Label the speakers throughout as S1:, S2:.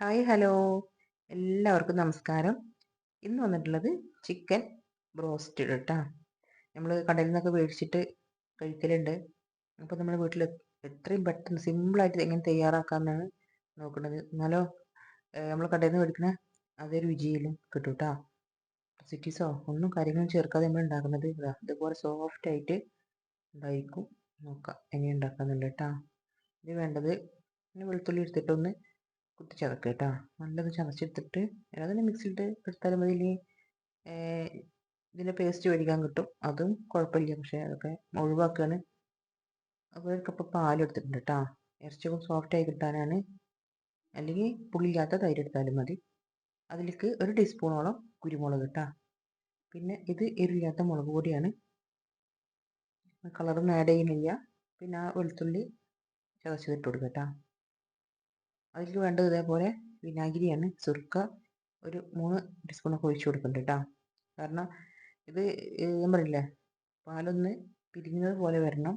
S1: Hi hello. എല്ലാവർക്കും നമസ്കാരം. ഇന്ന് വന്നിട്ടുള്ളത് ചിക്കൻ ബ്രോസ്റ്റ് കേട്ടോ നമ്മൾ കടയിൽ നിന്നൊക്കെ മേടിച്ചിട്ട് കഴിക്കലുണ്ട്. അപ്പോൾ നമ്മൾ വീട്ടിൽ എത്രയും പെട്ടെന്ന് സിമ്പിളായിട്ട് എങ്ങനെ തയ്യാറാക്കാമെന്നാണ് നോക്കുന്നത് എന്നാലോ നമ്മൾ കടയിൽ നിന്ന് മേടിക്കുന്ന അതേ രുചിയിലും കിട്ടും കേട്ടോ സിറ്റീസോ ഒന്നും കാര്യങ്ങളും ചേർക്കാതെ നമ്മൾ ഉണ്ടാക്കുന്നത് ഇതാ. സോഫ്റ്റ് ആയിട്ട് ഉണ്ടായിരിക്കും. നോക്കാം എങ്ങനെ ഉണ്ടാക്കാമെന്നുണ്ട് കേട്ടോ. ഇത് വേണ്ടത് വെളുത്തുള്ളി എടുത്തിട്ടൊന്ന് കുത്തി ചതക്കുക കേട്ടോ നല്ലത് ചതച്ചെടുത്തിട്ട് അതിനെ മിക്സിയിട്ട് എടുത്താലും മതി. ഇല്ലെങ്കിൽ ഇതിന്റെ പേസ്റ്റ് മേടിക്കാൻ കിട്ടും. അതും കുഴപ്പമില്ല. പക്ഷേ അതൊക്കെ ഒഴിവാക്കുകയാണ് അപ്പോൾ ഒരു കപ്പ് പാലെടുത്തിട്ടുണ്ട് കേട്ടോ ഇറച്ചിയൊക്കെ സോഫ്റ്റായി കിട്ടാനാണ്. അല്ലെങ്കിൽ പുളിയില്ലാത്ത തൈര് എടുത്താലും മതി. അതിലേക്ക് ഒരു ടീസ്പൂണോളം കുരുമുളക് കേട്ടോ പിന്നെ ഇത് എരിവില്ലാത്ത മുളക് പൊടിയാണ്. കളറൊന്നും ആഡ് ചെയ്യുന്നില്ല. പിന്നെ ആ വെളുത്തുള്ളി ചതച്ചതിട്ട് കൊടുക്കുക കേട്ടോ അതിലേക്ക് വേണ്ടത് ഇതേപോലെ വിനാഗിരിയാണ്. സുർക്ക ഒരു മൂന്ന് ടീസ്പൂണൊക്കെ ഒഴിച്ചു കൊടുക്കുന്നുണ്ട് കേട്ടോ കാരണം ഇത് ഞാൻ പറയില്ലേ പാലൊന്ന് പിരിഞ്ഞത് പോലെ വരണം.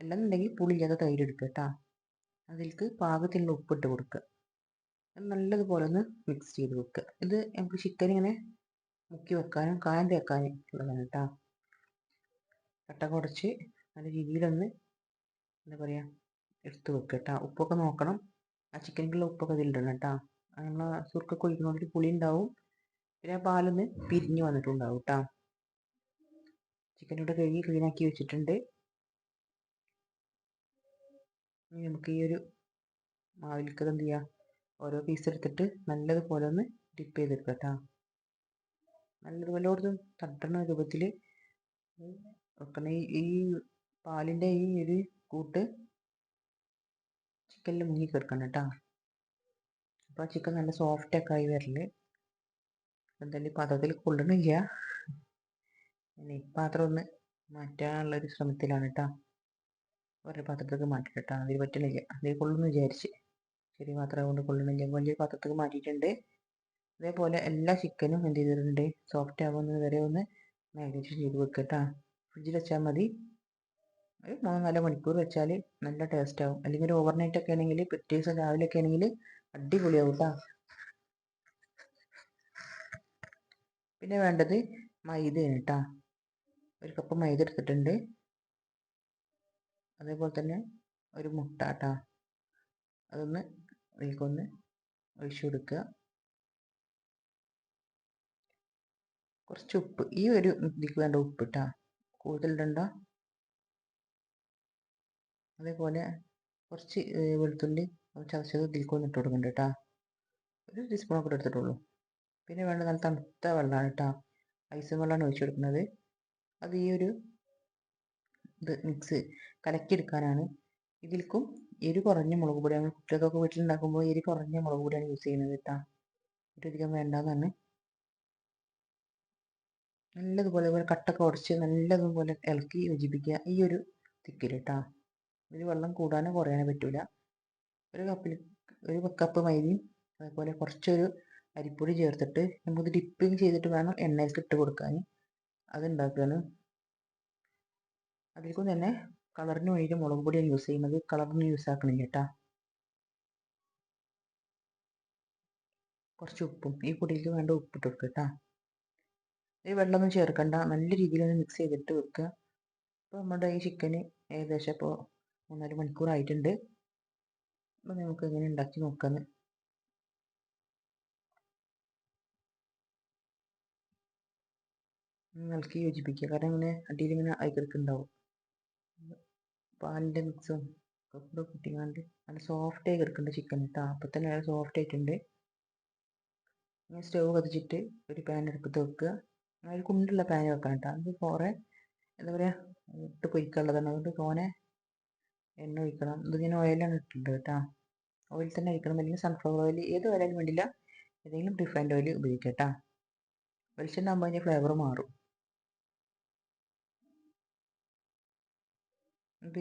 S1: അല്ലെന്നുണ്ടെങ്കിൽ പുളിയില്ലാത്ത തൈര് എടുക്കുക കേട്ടോ അതിലേക്ക് പാകത്തിനുള്ള ഉപ്പിട്ട് കൊടുക്കുക. നല്ലതുപോലെ ഒന്ന് മിക്സ് ചെയ്ത് വെക്കുക. ഇത് നമുക്ക് ചിക്കൻ ഇങ്ങനെ മുക്കി വെക്കാനും കായം തേക്കാനും ഉള്ളതാണ് കേട്ടോ കട്ട കുടച്ച് നല്ല രീതിയിലൊന്ന് എന്താ പറയുക എടുത്ത് വെക്കുക കേട്ടോ ഉപ്പൊക്കെ നോക്കണം. ആ ചിക്കനിലുള്ള ഉപ്പൊക്കെ ഇതിലിടണം കേട്ടോ നമ്മൾ സുർക്കൊക്കെ ഒഴിക്കുന്നതിൽ പുളി ഉണ്ടാവും പിന്നെ പാലൊന്ന് പിരിഞ്ഞ് വന്നിട്ടുണ്ടാവും കേട്ടോ ചിക്കൻ ഇവിടെ കഴുകി ക്ലീനാക്കി വെച്ചിട്ടുണ്ട്. ഇനി നമുക്ക് ഈ ഒരു മാവിലേക്ക് എന്ത് ചെയ്യാം? ഓരോ പീസ് എടുത്തിട്ട് നല്ലതുപോലെ ഒന്ന് ഡിപ്പ് ചെയ്തെടുക്കുക കേട്ടോ നല്ലതുപോലെ ഓർത്തും തട്ടണ രൂപത്തിൽ വെക്കണം. ഈ പാലിന്റെ ഈ ഒരു കൂട്ട് ചിക്കനിൽ മുങ്ങി കിടക്കണം കേട്ടോ. അപ്പോൾ ആ ചിക്കൻ നല്ല സോഫ്റ്റൊക്കെ ആയി വരൽ. എന്തായാലും പാത്രത്തിൽ കൊള്ളണില്ല. ഇനി പാത്രം ഒന്ന് മാറ്റാനുള്ളൊരു ശ്രമത്തിലാണ് കേട്ടോ. ഒരു പാത്രത്തേക്ക് മാറ്റി കേട്ടോ. അതിൽ പറ്റണില്ല. അതിൽ കൊള്ളുമെന്ന് വിചാരിച്ച്. ചെറിയ പാത്രം കൊണ്ട് കൊള്ളണില്ല. വലിയ പാത്രത്തേക്ക് മാറ്റിയിട്ടുണ്ട്. അതേപോലെ എല്ലാ ചിക്കനും എന്ത് ചെയ്തിട്ടുണ്ട്? സോഫ്റ്റ് ആവുന്നത് വരെ ഒന്ന് മാഗ്നേറ്റ് ചെയ്ത് വെക്കുക കേട്ടോ. ഫ്രിഡ്ജിൽ വെച്ചാൽ മതി. ഒരു മൂന്ന് നാല് മണിക്കൂർ വെച്ചാൽ നല്ല ടേസ്റ്റ് ആവും. അല്ലെങ്കിൽ ഒരു ഓവർനൈറ്റ് ഒക്കെ ആണെങ്കിൽ പിറ്റേ ദിവസം രാവിലെ ഒക്കെ ആണെങ്കിൽ അടിപൊളിയാവും കേട്ടോ പിന്നെ വേണ്ടത് മൈദയാണ് കേട്ടോ ഒരു കപ്പ് മൈദ എടുത്തിട്ടുണ്ട്. അതേപോലെ തന്നെ ഒരു മുട്ട കേട്ടോ അതൊന്ന് അതിലേക്കൊന്ന് ഒഴിച്ചു കൊടുക്കുക. കുറച്ച് ഉപ്പ്. ഈ ഒരു ഇതിക്ക് വേണ്ട ഉപ്പ് കേട്ടോ കൂടുതലിടണ്ട അതേപോലെ കുറച്ച് വെളുത്തുള്ളി ചതച്ചത് ഇതിലേക്ക് ഒന്ന് ഇട്ട് കൊടുക്കുന്നുണ്ട് കേട്ടോ ഒരു ടീസ്പൂണൊക്കെ എടുത്തിട്ടുള്ളൂ. പിന്നെ വേണ്ട നല്ല തണുത്ത വെള്ളമാണ് കേട്ടോ ഐസും വെള്ളമാണ് ഒഴിച്ചു കൊടുക്കുന്നത്. അത് ഈ ഒരു ഇത് മിക്സ് കലക്കിയെടുക്കാനാണ് ഇതിൽക്കും എരി കുറഞ്ഞ മുളക് പൊടിയാണ് കുട്ടികൾക്കൊക്കെ വീട്ടിലുണ്ടാക്കുമ്പോൾ എരി കുറഞ്ഞ മുളക് പൊടിയാണ് യൂസ് ചെയ്യുന്നത് കേട്ടോ ഒരധികം വേണ്ടാന്നാണ്. നല്ലതുപോലെ കട്ടൊക്കെ ഉടച്ച് നല്ലതുപോലെ ഇളക്കി യോജിപ്പിക്കുക. ഈ ഒരു തിക്കിൽ കേട്ടോ ഇതിൽ വെള്ളം കൂടാനോ കുറയാനോ പറ്റില്ല ഒരു കപ്പിൽ ഒരു കപ്പ് മൈദയും അതേപോലെ കുറച്ചൊരു അരിപ്പൊടി ചേർത്തിട്ട് നമുക്ക് ഡിപ്പിങ് ചെയ്തിട്ട് വേണം എണ്ണയിലേക്ക് ഇട്ട് കൊടുക്കാൻ അതുണ്ടാക്കുകയാണ് അതിലേക്കും തന്നെ കളറിന് വേണ്ടിയിട്ട് മുളക് പൊടിയാണ് യൂസ് ചെയ്യുന്നത്. കളറിന് യൂസ് ആക്കണം കേട്ടോ. കുറച്ച് ഉപ്പും ഈ പൊടിയിലേക്ക് വേണ്ട ഉപ്പിട്ട് കൊടുക്കുക കേട്ടോ. ഈ വെള്ളമൊന്നും ചേർക്കണ്ട. നല്ല രീതിയിലൊന്ന് മിക്സ് ചെയ്തിട്ട് വെക്കുക അപ്പോൾ നമ്മുടെ ഈ ചിക്കന് ഏകദേശം ഇപ്പോൾ മൂന്നാൽ മണിക്കൂറായിട്ടുണ്ട് അപ്പം നമുക്ക് എങ്ങനെ ഉണ്ടാക്കി നോക്കാമെന്ന് ഇളക്കി യോജിപ്പിക്കുക. കാരണം ഇങ്ങനെ അടിയിൽ ഇങ്ങനെ അയക്കെടുക്കുന്നുണ്ടാവും പാലിന്റെ മിക്സും കൂടെ കൂട്ടിങ്ങാണ്ട് നല്ല സോഫ്റ്റ് ആയി കിടക്കുന്നുണ്ട് ചിക്കൻ കേട്ടോ അപ്പോൾ തന്നെ നല്ല സോഫ്റ്റ് ആയിട്ടുണ്ട്. ഇങ്ങനെ സ്റ്റവ് കത്തിച്ചിട്ട് ഒരു പാൻ എടുപ്പത്ത് വെക്കുക. ഒരു കുണ്ടുള്ള പാൻ വെക്കണം കേട്ടോ. അത് കുറേ എന്താ പറയുക ഇട്ട് പൊരിക്കാനുള്ളതാണ്. അതുകൊണ്ട് തോനെ എണ്ണ ഒഴിക്കണം. ഇത് ഞാൻ ഓയിലാണ് ഇട്ടിട്ടുണ്ട് കേട്ടോ. ഓയിൽ തന്നെ ഒഴിക്കണം. അല്ലെങ്കിൽ സൺഫ്ലവർ ഓയിൽ ഏത് ഓയിലും വേണ്ടില്ല. ഏതെങ്കിലും റിഫൈൻഡ് ഓയിൽ ഉപയോഗിക്കുക കേട്ടോ. വെളിച്ചെണ്ണ ആകുമ്പോൾ അതിന്റെ ഫ്ലേവർ മാറും.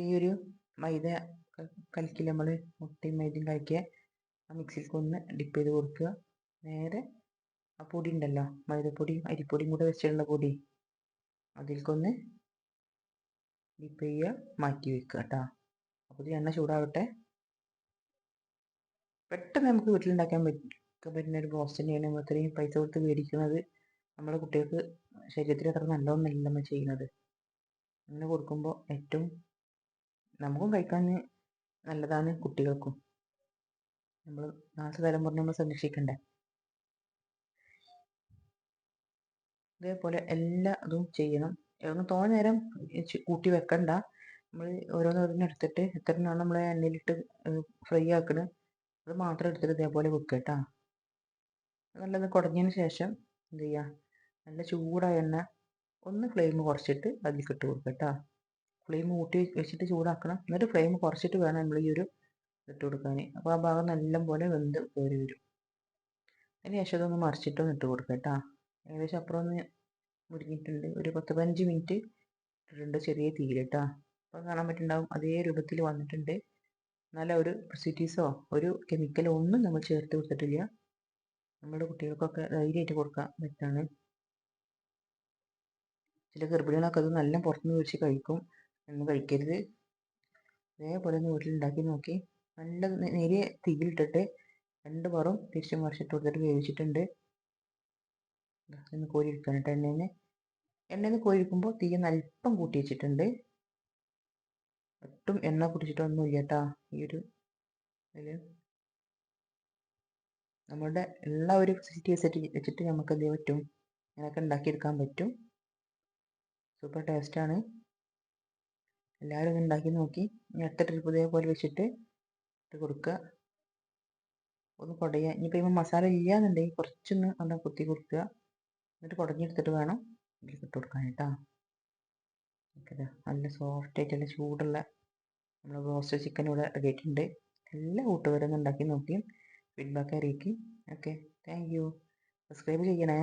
S1: ഈ ഒരു മൈദ കലക്കി നമ്മൾ മുട്ടയും മൈദയും കലക്കിയ ആ മിക്സിയിലേക്ക് ഒന്ന് ഡിപ്പ് ചെയ്ത് കൊടുക്കുക. നേരെ ആ പൊടി ഉണ്ടല്ലോ മൈദപ്പൊടിയും അരിപ്പൊടിയും കൂടെ വെച്ചിട്ടുള്ള പൊടി. അതിലേക്കൊന്ന് ഡിപ്പ് ചെയ്യുക മാറ്റി വെക്കുക കേട്ടോ. അപ്പോൾ എണ്ണ ചൂടാവട്ടെ. പെട്ടെന്ന് നമുക്ക് വീട്ടിലുണ്ടാക്കാൻ പറ്റും പറ്റുന്ന ഒരു ബ്രോസ്റ്റ് ആണ് നമ്മൾ ഇത്രയും പൈസ കൊടുത്ത് മേടിക്കുന്നത്. നമ്മുടെ കുട്ടികൾക്ക് ശരീരത്തിന് അത്ര നല്ലതൊന്നല്ല നമ്മൾ ചെയ്യുന്നത്. അങ്ങനെ കൊടുക്കുമ്പോൾ ഏറ്റവും നമുക്കും കഴിക്കാൻ നല്ലതാണ് കുട്ടികൾക്കും. നമ്മൾ നാളത്തെ തലമുറ നമ്മൾ സംരക്ഷിക്കണ്ടേ? ഇതേപോലെ എല്ലാ ഇതും ചെയ്യണം. ഒന്ന് തോന്നെ നേരം കൂട്ടി വെക്കണ്ട. നമ്മൾ എത്ര എണ്ണമാണ് നമ്മൾ എണ്ണയിലിട്ട് ഫ്രൈ ആക്കണത് അത് മാത്രം എടുത്തിട്ട് ഇതേപോലെ വെക്കുക കേട്ടോ നല്ലത് കുടഞ്ഞതിന് ശേഷം എന്ത് ചെയ്യുക നല്ല ചൂടായ എണ്ണ ഒന്ന് ഫ്ലെയിം കുറച്ചിട്ട് അതിലേക്ക് ഇട്ട് കൊടുക്കുക കേട്ടോ ഫ്ലെയിം ഊട്ടി വെച്ചിട്ട് ചൂടാക്കണം എന്നിട്ട് ഫ്ലെയിം കുറച്ചിട്ട് വേണം നമ്മൾ ഈ ഒരു ഇട്ട് കൊടുക്കാൻ അപ്പോൾ ആ ഭാഗം നല്ല പോലെ വെന്ത് കയറി വരും. അതിന് ശേഷം അതൊന്ന് മറിച്ചിട്ടൊന്ന് ഇട്ട് കൊടുക്കുക കേട്ടോ ഏകദേശം അപ്പുറം ഒന്ന് മുരിഞ്ഞിട്ടുണ്ട് ഒരു പത്ത് പതിനഞ്ച് മിനിറ്റ് ഇട്ടിട്ടുണ്ട് ചെറിയ തീയിൽ കേട്ടോ അപ്പോൾ കാണാൻ പറ്റുന്നുണ്ടാവും. അതേ രൂപത്തിൽ വന്നിട്ടുണ്ട്. നല്ല ഒരു പ്രിസിറ്റീസോ ഒരു കെമിക്കലോ ഒന്നും നമ്മൾ ചേർത്ത് കൊടുത്തിട്ടില്ല. നമ്മുടെ കുട്ടികൾക്കൊക്കെ ധൈര്യമായിട്ട് കൊടുക്കാൻ പറ്റാണ് ചില ഗർഭിണികളൊക്കെ അത് നല്ല പുറത്തുനിന്ന് മേടിച്ച് കഴിക്കും. എന്ന് കഴിക്കരുത്. അതേപോലെ ഒന്ന് വീട്ടിലുണ്ടാക്കി നോക്കി. നല്ല നേരിയ തീയിലിട്ടിട്ട് രണ്ട് പറും തിരിച്ചും മറിച്ചിട്ട് കൊടുത്തിട്ട് വേവിച്ചിട്ടുണ്ട്. ഒന്ന് കോരി എടുക്കാൻ കേട്ടോ എണ്ണയിൽ എണ്ണയിൽ നിന്ന് കോരിക്കുമ്പോൾ തീ അല്പം കൂട്ടി വെച്ചിട്ടുണ്ട്. ഒട്ടും എണ്ണ കുടിച്ചിട്ടൊന്നും ഇല്ല കേട്ടോ ഈ ഒരു നമ്മളുടെ എല്ലാ ഒരു ഫെസിലിറ്റി സെറ്റ് വെച്ചിട്ട് നമുക്ക് എന്ത് പറ്റും? ഇങ്ങനെയൊക്കെ ഉണ്ടാക്കിയെടുക്കാൻ പറ്റും. സൂപ്പർ ടേസ്റ്റാണ് എല്ലാവരും ഉണ്ടാക്കി നോക്കി. ഇനി അടുത്ത ട്രിപ്പ് ഇതേപോലെ വെച്ചിട്ട് ഇട്ട് കൊടുക്കുക. ഒന്ന് കുടയുക. ഇനിയിപ്പോൾ ഇപ്പോൾ മസാല ഇല്ലാന്നുണ്ടെങ്കിൽ കുറച്ചൊന്ന് ഒന്ന് കുത്തി കൊടുക്കുക എന്നിട്ട് കുടഞ്ഞെടുത്തിട്ട് വേണം ഇതിലേക്ക് ഇട്ട് കൊടുക്കാൻ കേട്ടോ. നല്ല സോഫ്റ്റ് ആയിട്ടുള്ള ചൂടുള്ള നമ്മൾ റോസ്റ്റ് ചിക്കൻ ഇവിടെ റെഡി ആയിട്ടുണ്ട്. എല്ലാ കൂട്ടുകാരും ഉണ്ടാക്കി നോക്കി ഫീഡ്ബാക്ക് അറിയിക്കും. ഓക്കെ താങ്ക് യു സബ്സ്ക്രൈബ് ചെയ്യണേ.